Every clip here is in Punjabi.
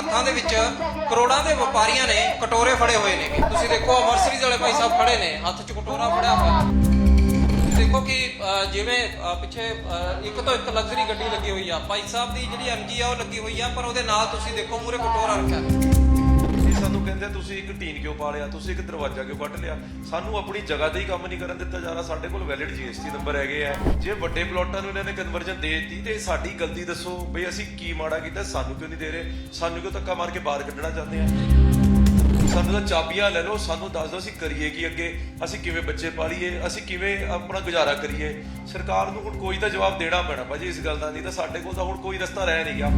ਹੱਥਾਂ ਦੇ ਵਿੱਚ ਕਰੋੜਾਂ ਦੇ ਵਪਾਰੀਆਂ ਨੇ ਕਟੋਰੇ ਫੜੇ ਹੋਏ ਨੇ। ਤੁਸੀਂ ਦੇਖੋ ਮਰਸਰੀਜ਼ ਵਾਲੇ ਭਾਈ ਸਾਹਿਬ ਖੜੇ ਨੇ। ਹੱਥ 'ਚ ਕਟੋਰਾ ਫੜਿਆ ਹੋਇਆ। ਦੇਖੋ ਕਿ ਜਿਵੇਂ ਪਿੱਛੇ ਇੱਕ ਤੋਂ ਇੱਕ ਲਗਜ਼ਰੀ ਗੱਡੀ ਲੱਗੀ ਹੋਈ ਆ। ਭਾਈ ਸਾਹਿਬ ਦੀ ਜਿਹੜੀ ਐਮਜੀ ਆ, ਉਹ ਲੱਗੀ ਹੋਈ ਆ, ਪਰ ਉਹਦੇ ਨਾਲ ਤੁਸੀਂ ਦੇਖੋ ਮੂਰੇ ਕਟੋਰਾ ਰੱਖਿਆ। ਸਾਨੂੰ ਕਹਿੰਦੇ ਤੁਸੀਂ ਇੱਕ ਟੀਨ ਕਿਉਂ ਪਾ ਲਿਆ? ਤੁਸੀਂ ਇੱਕ ਦਰਵਾਜ਼ਾ ਕਿਉਂ ਕੱਢ ਲਿਆ? ਸਾਨੂੰ ਆਪਣੀ ਜਗ੍ਹਾ ਤੇ ਹੀ ਕੰਮ ਨਹੀਂ ਕਰਨ ਦਿੱਤਾ ਜਾ ਰਿਹਾ। ਸਾਡੇ ਕੋਲ ਵੈਲਿਡ ਜੀਐਸਟੀ ਨੰਬਰ ਹੈਗੇ ਆ। ਜੇ ਵੱਡੇ ਪਲਾਟਾਂ ਨੂੰ ਇਹਨਾਂ ਨੇ ਕਨਵਰਜਨ ਦੇ ਦਿੱਤੀ, ਤੇ ਸਾਡੀ ਗਲਤੀ ਦੱਸੋ ਬਈ ਅਸੀਂ ਕੀ ਮਾੜਾ ਕੀਤਾ, ਸਾਨੂੰ ਕਿਉਂ ਨਹੀਂ ਦੇ ਰਹੇ? ਸਾਨੂੰ ਕਿਉਂ ਧੱਕਾ ਮਾਰ ਕੇ ਬਾਹਰ ਕੱਢਣਾ ਚਾਹੁੰਦੇ ਆ? ਸਾਨੂੰ ਤਾਂ ਚਾਬੀਆਂ ਲੈ ਲਓ, ਸਾਨੂੰ ਦੱਸ ਦਿਓ ਅਸੀਂ ਕਰੀਏ ਕੀ ਅੱਗੇ? ਅਸੀਂ ਕਿਵੇਂ ਬੱਚੇ ਪਾਲੀਏ? ਅਸੀਂ ਕਿਵੇਂ ਆਪਣਾ ਗੁਜ਼ਾਰਾ ਕਰੀਏ? ਸਰਕਾਰ ਨੂੰ ਹੁਣ ਕੋਈ ਤਾਂ ਜਵਾਬ ਦੇਣਾ ਪੈਣਾ ਭਾਜੀ ਇਸ ਗੱਲ ਦਾ, ਨਹੀਂ ਤਾਂ ਸਾਡੇ ਕੋਲ ਤਾਂ ਹੁਣ ਕੋਈ ਰਸਤਾ ਰਹਿ ਨਹੀਂ ਗਿਆ।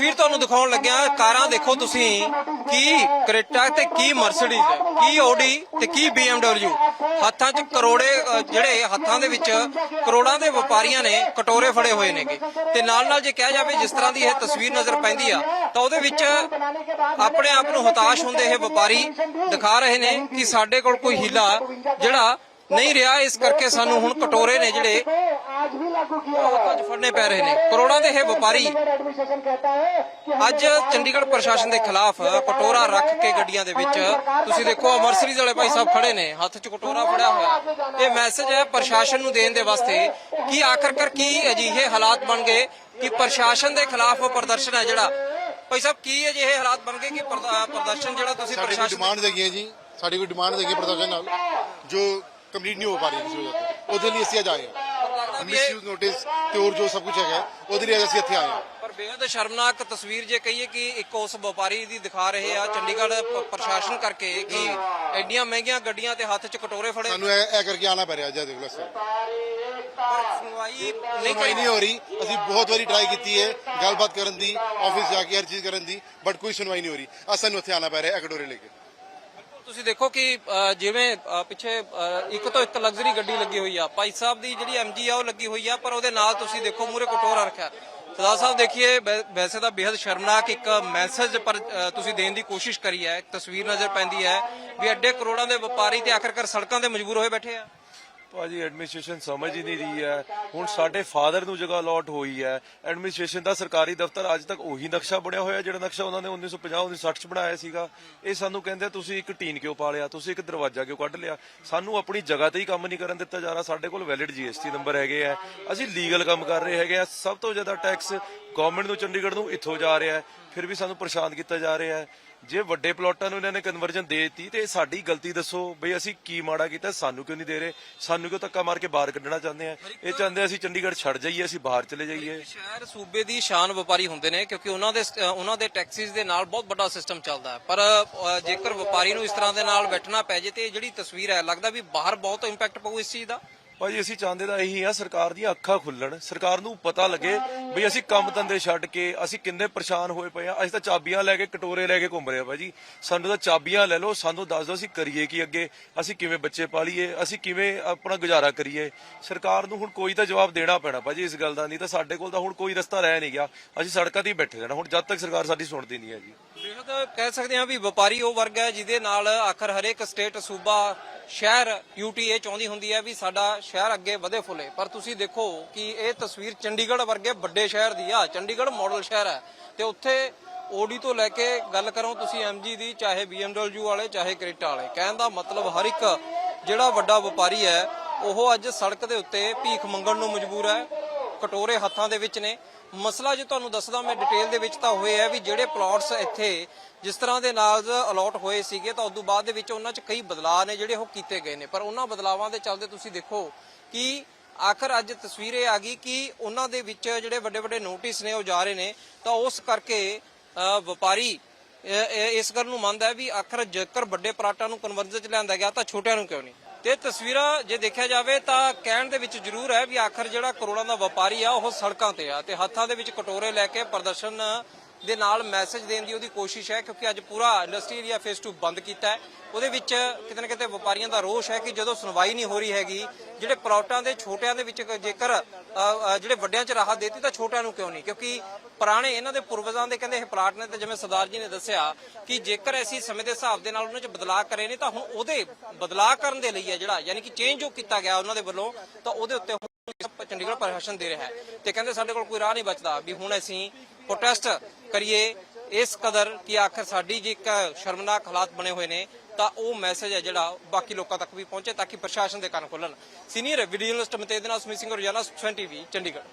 ਤਸਵੀਰ ਤੁਹਾਨੂੰ ਦਿਖਾਉਣ ਲੱਗਿਆ, ਕਾਰਾਂ ਦੇਖੋ ਤੁਸੀਂ, ਕੀ ਕ੍ਰੇਟਾ ਤੇ ਕੀ ਮਰਸੀਡੀਜ਼ ਹੈ, ਕੀ ਆਡੀ ਤੇ ਕੀ BMW ਹੱਥਾਂ 'ਚ ਕਰੋੜੇ ਜਿਹੜੇ ਹੱਥਾਂ ਦੇ ਵਿੱਚ ਕਰੋੜਾਂ ਦੇ ਵਪਾਰੀਆਂ ਨੇ ਕਟੋਰੇ ਫੜੇ ਹੋਏ ਨੇਗੇ। ਤੇ ਨਾਲ ਨਾਲ ਜੇ ਕਿਹਾ ਜਾਵੇ, ਜਿਸ ਤਰ੍ਹਾਂ ਦੀ ਇਹ ਤਸਵੀਰ ਨਜ਼ਰ ਪੈਂਦੀ ਆ, ਤਾਂ ਉਹਦੇ ਵਿੱਚ ਆਪਣੇ ਆਪ ਨੂੰ ਹਤਾਸ਼ ਹੁੰਦੇ ਇਹ ਵਪਾਰੀ ਦਿਖਾ ਰਹੇ ਨੇ ਕਿ ਸਾਡੇ ਕੋਲ ਕੋਈ ਹੀਲਾ ਜਿਹੜਾ ਨਹੀਂ ਰਿਹਾ ਇਸ ਕਰਕੇ ਸਾਨੂੰ ਹੁਣ ਕਟੋਰੇ ਨੇ ਜਿਹੜੇ आज भी लागू किया ਉਹ ਹੱਥਾਂ 'ਚ ਫੜਨੇ ਪੈ ਰਹੇ ਨੇ ਕਰੋੜਾਂ ਦੇ ਇਹ ਵਪਾਰੀ एडमिनिस्ट्रेशन कहता है कि ਅੱਜ ਚੰਡੀਗੜ੍ਹ ਪ੍ਰਸ਼ਾਸਨ ਦੇ ਖਿਲਾਫ ਕਟੋਰਾ ਰੱਖ ਕੇ ਗੱਡੀਆਂ ਦੇ ਵਿੱਚ ਤੁਸੀਂ ਦੇਖੋ ਮਰਸਰੀਜ਼ ਵਾਲੇ ਭਾਈ ਸਾਹਿਬ ਖੜੇ ਨੇ ਹੱਥ 'ਚ ਕਟੋਰਾ ਫੜਿਆ ਹੋਇਆ ਇਹ ਮੈਸੇਜ ਹੈ ਪ੍ਰਸ਼ਾਸਨ ਨੂੰ ਦੇਣ ਦੇ ਵਾਸਤੇ ਕਿ ਆਖਰਕਾਰ ਕੀ ਅਜਿਹੇ ਹਾਲਾਤ ਬਣ ਗਏ ਕਿ ਪ੍ਰਸ਼ਾਸਨ ਦੇ ਖਿਲਾਫ ਪ੍ਰਦਰਸ਼ਨ ਹੈ ਜਿਹੜਾ ਭਾਈ ਸਾਹਿਬ ਕੀ ਅਜਿਹੇ ਹਾਲਾਤ ਬਣ ਗਏ ਕਿ ਪ੍ਰਦ- ਪ੍ਰਦਰਸ਼ਨ ਜਿਹੜਾ ਤੁਸੀਂ ਸਾਡੀ ਕੋਈ ਪ੍ਰਸ਼ਾਸਨ ਡਿਮਾਂਡ ਹੈਗੀ ਹੈ ਜੀ ਸਾਡੀ ਕੋਈ ਡਿਮਾਂਡ ਹੈਗੀ ਹੈ ਪ੍ਰਦਰਸ਼ਨ ਨਾਲ ਜੋ ਕੰਪਲੀਟ ਨਹੀਂ ਹੋ ਪਾ ਰਹੀ ਕਿਸੇ ਵਜ੍ਹਾ ਤੋਂ ਉਹਦੇ ਲਈ ਅਸੀਂ ਅੱਜ ਆਏ ਹਾਂ। ਮਿਸਯੂਜ਼ ਨੋਟਿਸ ਤੇ ਹੋਰ ਜੋ ਸਭ ਕੁਝ ਹੈਗਾ ਉਹਦੇ ਲਈ ਅੱਜ ਅਸੀਂ ਇੱਥੇ ਆਏ ਹਾਂ। ਪਰ ਬੇहद ਸ਼ਰਮਨਾਕ ਤਸਵੀਰ ਜੇ ਕਹੀਏ ਕਿ ਇੱਕ ਉਸ ਵਪਾਰੀ ਦੀ ਦਿਖਾ ਰਹੇ ਆ ਚੰਡੀਗੜ੍ਹ ਪ- ਪ੍ਰਸ਼ਾਸਨ ਕਰਕੇ ਕਿ ਐਡੀਆਂ ਮਹਿੰਗੀਆਂ ਗੱਡੀਆਂ ਤੇ ਹੱਥ 'ਚ ਕਟੋਰੇ ਫੜੇ। ਸਾਨੂੰ ਇਹ ਇਹ ਕਰਕੇ ਆਣਾ ਪੈ ਰਿਹਾ ਦੇਖ ਲਓ ਸਰ ਪਰ ਸੁਣਵਾਈ ਨਹੀਂ ਸੁਣਵਾਈ ਕਰੀ। ਨਹੀਂ ਹੋ ਰਹੀ। ਅਸੀਂ ਬਹੁਤ ਵਾਰੀ ਟਰਾਈ ਕੀਤੀ ਹੈ ਗੱਲਬਾਤ ਕਰਨ ਦੀ ਆਫਿਸ ਜਾ ਕੇ ਹਰ ਚੀਜ਼ ਕਰਨ ਦੀ ਬਟ ਕੋਈ ਸੁਣਵਾਈ ਨਹੀਂ ਹੋ ਰਹੀ। ਅੱਜ ਸਾਨੂੰ ਇੱਥੇ ਆਣਾ ਪੈ ਰਿਹਾ ਹੈ ਕਟੋਰੇ ਲੈ ਕੇ। ਤੁਸੀਂ ਦੇਖੋ ਕਿ ਅ, ਜਿਵੇਂ ਅ, ਪਿੱਛੇ ਅ, ਇੱਕ ਤੋਂ ਇੱਕ ਲਗਜ਼ਰੀ ਗੱਡੀ ਲੱਗੀ ਹੋਈ ਆ। ਭਾਈ ਸਾਹਿਬ ਦੀ ਜਿਹੜੀ ਐਮਜੀ ਆ ਉਹ ਲੱਗੀ ਹੋਈ ਆ ਪਰ ਉਹਦੇ ਨਾਲ ਤੁਸੀਂ ਦੇਖੋ ਮੂਰੇ ਕਟੋਰਾ ਰੱਖਿਆ। ਸਰਦਾਰ ਸਾਹਿਬ ਦੇਖੀਏ ਵੈ- ਵੈਸੇ ਤਾਂ ਬੇहद ਸ਼ਰਮਨਾਕ ਇੱਕ ਮੈਸੇਜ ਪਰ ਅ, ਤੁਸੀਂ ਦੇਣ ਦੀ ਕੋਸ਼ਿਸ਼ ਕਰੀ ਹੈ। ਇੱਕ ਤਸਵੀਰ ਨਜ਼ਰ ਪੈਂਦੀ ਹੈ ਵੀ ਐਡੇ ਕਰੋੜਾਂ ਦੇ ਵਪਾਰੀ ਤੇ ਆਖਰਕਾਰ ਸੜਕਾਂ ਤੇ ਮਜਬੂਰ ਹੋਏ ਬੈਠੇ ਆ। ਭਾਜੀ ਐਡਮਿਨਿਸਟ੍ਰੇਸ਼ਨ ਸਮਝ ਹੀ ਨਹੀਂ ਰਹੀ ਹੈ। ਹੁਣ ਸਾਡੇ ਫਾਦਰ ਨੂੰ ਜਗ੍ਹਾ ਅਲਾਟ ਹੋਈ ਹੈ। ਐਡਮਿਨਿਸਟ੍ਰੇਸ਼ਨ ਦਾ ਸਰਕਾਰੀ ਦਫ਼ਤਰ ਅੱਜ ਤੱਕ ਉਹੀ ਨਕਸ਼ਾ ਬਣਿਆ ਹੋਇਆ, ਜਿਹੜਾ ਨਕਸ਼ਾ ਉਹਨਾਂ ਨੇ 1950 1960 ਚ ਬਣਾਇਆ ਸੀਗਾ। ਇਹ ਸਾਨੂੰ ਕਹਿੰਦੇ ਤੁਸੀਂ ਇੱਕ ਟੀਨ ਕਿਉਂ ਪਾ ਲਿਆ? ਤੁਸੀਂ ਇੱਕ ਦਰਵਾਜ਼ਾ ਕਿਉਂ ਕੱਢ ਲਿਆ? ਸਾਨੂੰ ਆਪਣੀ ਜਗ੍ਹਾ ਤੇ ਹੀ ਕੰਮ ਨਹੀਂ ਕਰਨ ਦਿੱਤਾ ਜਾ ਰਿਹਾ। ਸਾਡੇ ਕੋਲ ਵੈਲਿਡ ਜੀਐਸਟੀ ਨੰਬਰ ਹੈਗੇ ਆ। ਅਸੀਂ ਲੀਗਲ ਕੰਮ ਕਰ ਰਹੇ ਹੈਗੇ ਆ। ਸਭ ਤੋਂ ਜ਼ਿਆਦਾ ਟੈਕਸ ਗਵਰਨਮੈਂਟ ਨੂੰ, ਚੰਡੀਗੜ੍ਹ ਨੂੰ ਇੱਥੋਂ ਜਾ ਰਿਹਾ ਹੈ। ਫਿਰ ਵੀ ਸਾਨੂੰ ਪਰੇਸ਼ਾਨ ਕੀਤਾ ਜਾ ਰਿਹਾ ਹੈ। ਜੇ ਵੱਡੇ ਪਲਾਟਾਂ ਨੂੰ ਇਹਨਾਂ ਨੇ ਕਨਵਰਜਨ ਦੇ ਦਿੱਤੀ ਤੇ ਸਾਡੀ ਗਲਤੀ ਦੱਸੋ ਬਈ ਅਸੀਂ ਕੀ ਮਾੜਾ ਕੀਤਾ ਸਾਨੂੰ ਕਿਉਂ ਨਹੀਂ ਦੇ ਰਹੇ? ਸਾਨੂੰ ਕਿਉਂ ਧੱਕਾ ਮਾਰ ਕੇ ਬਾਹਰ ਕੱਢਣਾ ਚਾਹੁੰਦੇ ਆ? ਇਹ ਚਾਹੁੰਦੇ ਅਸੀਂ ਚੰਡੀਗੜ੍ਹ ਛੱਡ ਜਾਈਏ ਅਸੀਂ ਬਾਹਰ ਚਲੇ ਜਾਈਏ। ਸ਼ਹਿਰ ਸੂਬੇ ਦੀ ਸ਼ਾਨ ਵਪਾਰੀ ਹੁੰਦੇ ਨੇ ਕਿਉਂਕਿ ਉਹਨਾਂ ਦੇ ਉਹਨਾਂ ਦੇ ਟੈਕਸਿਸ ਦੇ ਨਾਲ ਬਹੁਤ ਵੱਡਾ ਸਿਸਟਮ ਚੱਲਦਾ ਹੈ। ਪਰ ਜੇਕਰ ਵਪਾਰੀ ਨੂੰ ਇਸ ਤਰ੍ਹਾਂ ਦੇ ਨਾਲ ਬੈਠਣਾ ਪੈ ਜੇ ਤੇ ਇਹ ਜਿਹੜੀ ਤਸਵੀਰ ਹੈ ਲੱਗਦਾ ਵੀ ਬਾਹਰ ਬਹੁਤ ਇੰਪੈਕਟ ਪਊ ਇਸ ਚੀਜ਼ ਦਾ। ਭਾਜੀ ਅਸੀਂ ਚਾਹੁੰਦੇ ਤਾਂ ਇਹੀ ਆ, ਸਰਕਾਰ ਦੀਆਂ ਅੱਖਾਂ ਖੁੱਲਣ। ਸਰਕਾਰ ਨੂੰ ਪਤਾ ਲੱਗੇ ਵੀ ਅਸੀਂ ਕੰਮ ਧੰਦੇ ਛੱਡ ਕੇ ਅਸੀਂ ਕਿੰਨੇ ਪਰੇਸ਼ਾਨ ਹੋਏ ਪਏ ਆ। ਅਸੀਂ ਤਾਂ ਚਾਬੀਆਂ ਲੈ ਕੇ, ਕਟੋਰੇ ਲੈ ਕੇ ਘੁੰਮ ਰਹੇ ਆ ਭਾਜੀ ਸਾਨੂੰ ਤਾਂ ਚਾਬੀਆਂ ਲੈ ਲਓ, ਸਾਨੂੰ ਦੱਸ ਦਿਓ ਅਸੀਂ ਕਰੀਏ ਕੀ ਅੱਗੇ। ਅਸੀਂ ਕਿਵੇਂ ਬੱਚੇ ਪਾਲੀਏ, ਅਸੀਂ ਕਿਵੇਂ ਆਪਣਾ ਗੁਜ਼ਾਰਾ ਕਰੀਏ। ਸਰਕਾਰ ਨੂੰ ਹੁਣ ਕੋਈ ਤਾਂ ਜਵਾਬ ਦੇਣਾ ਪੈਣਾ ਭਾਜੀ ਇਸ ਗੱਲ ਦਾ। ਨਹੀਂ ਤਾਂ ਸਾਡੇ ਕੋਲ ਤਾਂ ਹੁਣ ਕੋਈ ਰਸਤਾ ਰਹਿ ਨਹੀਂ ਗਿਆ। ਅਸੀਂ ਸੜਕਾਂ ਤੇ ਬੈਠੇ ਰਹਿਣਾ। ਹੁਣ ਜਦ ਤੱਕ ਸਰਕਾਰ ਸਾਡੀ ਸੁਣਦੀ ਨਹੀਂ ਹੈ ਜੀ ਬੇਹਦ ਕਹਿ ਸਕਦੇ ਹਾਂ ਵੀ ਵਪਾਰੀ ਉਹ ਵਰਗ ਹੈ ਜਿਹਦੇ ਨਾਲ ਆਖਰ ਹਰੇਕ ਸਟੇਟ, ਸੂਬਾ, ਸ਼ਹਿਰ ਯੂਟੀ ਇਹ ਚਾਹੁੰਦੀ ਹੁੰਦੀ ਹੈ ਵੀ ਸਾਡਾ ਸ਼ਹਿਰ ਅੱਗੇ ਵਧੇ ਫੁੱਲੇ। ਪਰ ਤੁਸੀਂ ਦੇਖੋ ਕਿ ਇਹ ਤਸਵੀਰ ਚੰਡੀਗੜ੍ਹ ਵਰਗੇ ਵੱਡੇ ਸ਼ਹਿਰ ਦੀ ਆ। ਚੰਡੀਗੜ੍ਹ ਮਾਡਲ ਸ਼ਹਿਰ ਹੈ। ਤੇ ਉੱਥੇ ਓਡੀ ਤੋਂ ਲੈ ਕੇ ਗੱਲ ਕਰੋ ਤੁਸੀਂ ਐਮਜੀ ਦੀ, ਚਾਹੇ BMW ਵਾਲੇ, ਚਾਹੇ ਕ੍ਰੇਟਾ ਵਾਲੇ। ਕਹਿਣ ਦਾ ਮਤਲਬ ਹਰ ਇੱਕ ਜਿਹੜਾ ਵੱਡਾ ਵਪਾਰੀ ਹੈ, ਉਹ ਅੱਜ ਸੜਕ ਦੇ ਉੱਤੇ ਭੀਖ ਮੰਗਣ ਨੂੰ ਮਜਬੂਰ ਹੈ। ਕਟੋਰੇ ਹੱਥਾਂ ਦੇ ਵਿੱਚ ਨੇ। ਮਸਲਾ ਜੇ ਤੁਹਾਨੂੰ ਦੱਸਦਾ ਮੈਂ ਡਿਟੇਲ ਦੇ ਵਿੱਚ ਤਾਂ ਹੋਏ ਹੈ ਵੀ ਜਿਹੜੇ ਪਲਾਟਸ ਇੱਥੇ ਜਿਸ ਤਰ੍ਹਾਂ ਦੇ ਨਾਲ ਅਲੋਟ ਹੋਏ ਸੀਗੇ ਤਾਂ ਉਸ ਤੋਂ ਬਾਅਦ ਦੇ ਵਿੱਚ ਉਹਨਾਂ 'ਚ ਕਈ ਬਦਲਾਅ ਨੇ ਜਿਹੜੇ ਉਹ ਕੀਤੇ ਗਏ ਨੇ। ਪਰ ਉਹਨਾਂ ਬਦਲਾਵਾਂ ਦੇ ਚੱਲਦੇ ਤੁਸੀਂ ਦੇਖੋ ਕਿ ਆਖਰ ਅੱਜ ਤਸਵੀਰ ਇਹ ਆ ਗਈ ਕਿ ਉਹਨਾਂ ਦੇ ਵਿੱਚ ਜਿਹੜੇ ਵੱਡੇ ਵੱਡੇ ਨੋਟਿਸ ਨੇ ਉਹ ਜਾ ਰਹੇ ਨੇ। ਤਾਂ ਉਸ ਕਰਕੇ ਵਪਾਰੀ ਇਸ ਗੱਲ ਨੂੰ ਮੰਨਦਾ ਹੈ ਵੀ ਆਖਰ ਜੇਕਰ ਵੱਡੇ ਪਲਾਟਾਂ ਨੂੰ ਕਨਵਰਜਨ 'ਚ ਲਿਆਂਦਾ ਗਿਆ ਤਾਂ ਛੋਟਿਆਂ ਨੂੰ ਕਿਉਂ ਨਹੀਂ? ਤੇ ਤਸਵੀਰਾਂ ਜੇ ਦੇਖਿਆ ਜਾਵੇ ਤਾਂ ਕਹਿਣ ਦੇ ਵਿੱਚ ਜ਼ਰੂਰ ਹੈ ਵੀ ਆਖਰ ਜਿਹੜਾ ਕਰੋੜਾਂ ਦਾ ਵਪਾਰੀ ਆ, ਉਹ ਸੜਕਾਂ ਤੇ ਆ ਤੇ ਹੱਥਾਂ ਦੇ ਵਿੱਚ ਕਟੋਰੇ ਲੈ ਕੇ ਪ੍ਰਦਰਸ਼ਨ ਦੇ ਨਾਲ ਮੈਸੇਜ ਦੇਣ ਦੀ ਉਹਦੀ ਕੋਸ਼ਿਸ਼ ਹੈ, ਕਿਉਂਕਿ ਅੱਜ ਪੂਰਾ ਇੰਡਸਟਰੀ ਏਰੀਆ ਫੇਸ 2 ਬੰਦ ਕੀਤਾ ਹੈ। ਉਹਦੇ ਵਿੱਚ ਕਿਤੇ ਨਾ ਕਿਤੇ ਵਪਾਰੀਆਂ ਦਾ ਰੋਸ਼ ਹੈ ਕਿ ਜਦੋਂ ਸੁਣਵਾਈ ਨਹੀਂ ਹੋ ਰਹੀ ਹੈਗੀ, ਜਿਹੜੇ ਪਲਾਟਾਂ ਦੇ ਛੋਟਿਆਂ ਦੇ ਵਿੱਚ ਜੇਕਰ ਜਿਹੜੇ ਵੱਡਿਆਂ 'ਚ ਰਾਹਤ ਦੇਤੀ ਤਾਂ ਛੋਟਿਆਂ ਨੂੰ ਕਿਉਂ ਨਹੀਂ? ਕਿਉਂਕਿ ਪੁਰਾਣੇ ਇਹਨਾਂ ਦੇ ਪੂਰਵਜਾਂ ਦੇ ਕਹਿੰਦੇ ਇਹ ਪਲਾਟ ਨੇ ਤੇ ਜਿਵੇਂ ਸਰਦਾਰ ਜੀ ਨੇ ਦੱਸਿਆ ਕਿ ਜੇਕਰ ਅਸੀਂ ਸਮੇਂ ਦੇ ਹਿਸਾਬ ਦੇ ਨਾਲ ਉਹਨਾਂ 'ਚ ਬਦਲਾਅ ਕਰੇ ਨੇ ਤਾਂ ਹੁਣ ਉਹਦੇ ਬਦਲਾਅ ਕਰਨ ਦੇ ਲਈ ਹੈ ਜਿਹੜਾ, ਯਾਨੀ ਕਿ ਚੇਂਜ ਜੋ ਕੀਤਾ ਗਿਆ ਉਹਨਾਂ ਦੇ ਵੱਲੋਂ, ਤਾਂ ਉਹਦੇ ਉੱਤੇ ਚੰਡੀਗੜ੍ਹ ਪ੍ਰਸ਼ਾਸਨ ਦੇ ਰਿਹਾ ਹੈ। ਤੇ ਕਹਿੰਦੇ ਸਾਡੇ ਕੋਲ ਕੋਈ ਰਾਹ ਨਹੀਂ ਬਚਦਾ ਵੀ ਹੁਣ ਅਸੀਂ ਪ੍ਰੋਟੈਸਟ ਕਰੀਏ। ਇਸ ਕਦਰ ਕਿ ਆਖਰ ਸਾਡੀ ਜੀ ਇੱਕ ਸ਼ਰਮਨਾਕ ਹਾਲਾਤ ਬਣੇ ਹੋਏ ਨੇ, ਤਾਂ ਉਹ ਮੈਸੇਜ ਹੈ ਜਿਹੜਾ ਬਾਕੀ ਲੋਕਾਂ ਤੱਕ ਵੀ ਪਹੁੰਚੇ ਤਾਂ ਕਿ ਪ੍ਰਸ਼ਾਸਨ ਦੇ ਕੰਨ ਖੁੱਲਣ। ਸੀਨੀਅਰ ਵੀਡੀਓ ਜਰਨਲਿਸਟ ਮਤੇਦ ਨਾਲ ਸਮਿਤ ਸਿੰਘ, ਰੋਜ਼ਾਨਾ ਸੁਖਨ ਟੀਵੀ, ਚੰਡੀਗੜ੍ਹ।